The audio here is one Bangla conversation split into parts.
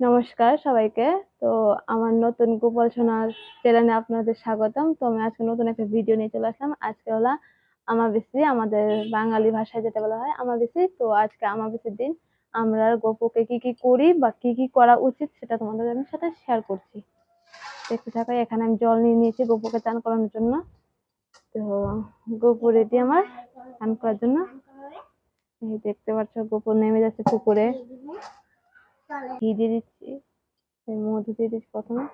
নমস্কার সবাইকে। তো আমার নতুন গোপাল সোনার চ্যানেলে আপনাদের স্বাগতম। তো আমি আজকে নতুন একটা ভিডিও নিয়ে চলে আসলাম। আজকে হলো আমাবস্যা আমাদের বাঙালি ভাষায় যেটা বলা হয় আমাবস্যা তো আজকে আমাবস্যার দিন আমরা গোপুকে কি কি করি বা কি কি করা উচিত সেটা তোমাদের আমি সাথে শেয়ার করছি। দেখতে থাকো, এখানে আমি জল নিয়ে নিয়েছি গোপুকে চান করানোর জন্য। তো গোপু রেডি আমার চান করার জন্য। এই দেখতে পাচ্ছ গোপুর নেমে যাচ্ছে পুকুরে। ঘি দিয়ে দিচ্ছি। মধু দিয়ে দিচ্ছি প্রথমে।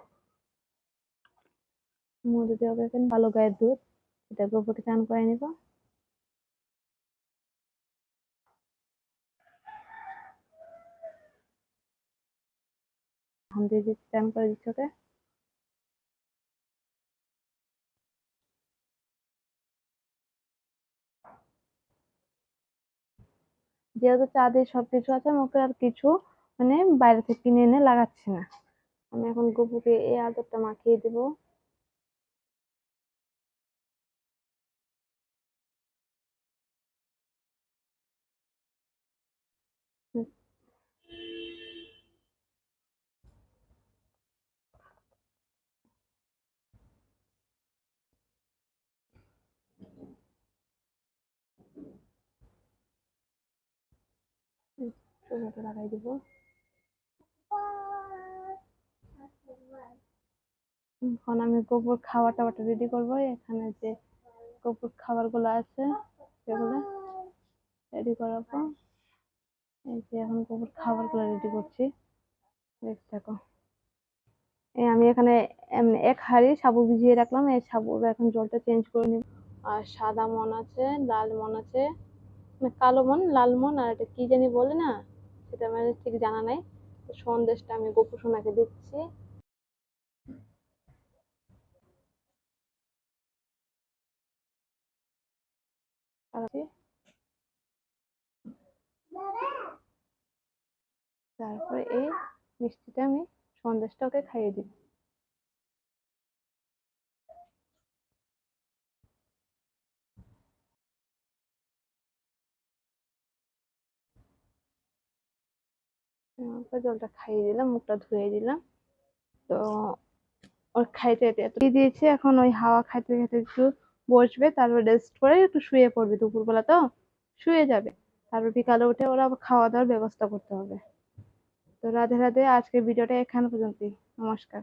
মধু দিয়ে ওকে এখন ভালো গায়ের দুধ। এটা গোপুকে চান করে নিব। দিয়ে দিচ্ছি, চান করে দিচ্ছি ওকে। যেহেতু চাঁদের সবকিছু আছে, আমি ওকে আর কিছু মানে বাইরে থেকে কিনে এনে লাগাচ্ছি না। আমি এখন গপুকে এই আদরটা মাখিয়ে দেবো। লাগাই দিব। এখন আমি গোবর খাবার টাবারটা রেডি করব। এখানে যে গোবর খাবারগুলো আছে, সেগুলো রেডি করাবো। এই যে এখন গোবর খাবারগুলো রেডি করছি। দেখতে থাকো এই আমি এখানে এক হাঁড়ি সাবু ভিজিয়ে রাখলাম। এই সাবুর এখন জলটা চেঞ্জ করে নিব। আর সাদা মন আছে, লাল মন আছে মানে কালো মন, লাল মন, আর এটা কি জানি বলে না সেটা আমার ঠিক জানা নাই। সন্দেশটা আমি গোপু সোনাকে দিচ্ছি। তারপরে এই মিষ্টিটা আমি সন্দেশটা ওকে খাইয়ে দিই জলটা খাইয়ে দিলাম, মুখটা ধুয়ে দিলাম। তো ওর খাইতে এত দিয়েছে, এখন ওই হাওয়া খাইতে খাইতে একটু বসবে, তারপর রেস্ট করে একটু শুয়ে পড়বে দুপুরবেলা তো, শুয়ে যাবে। তারপর বিকালে উঠে ওরা খাওয়া দাওয়ার ব্যবস্থা করতে হবে। তো রাধে রাধে, আজকের ভিডিওটা এখানে পর্যন্তই। নমস্কার।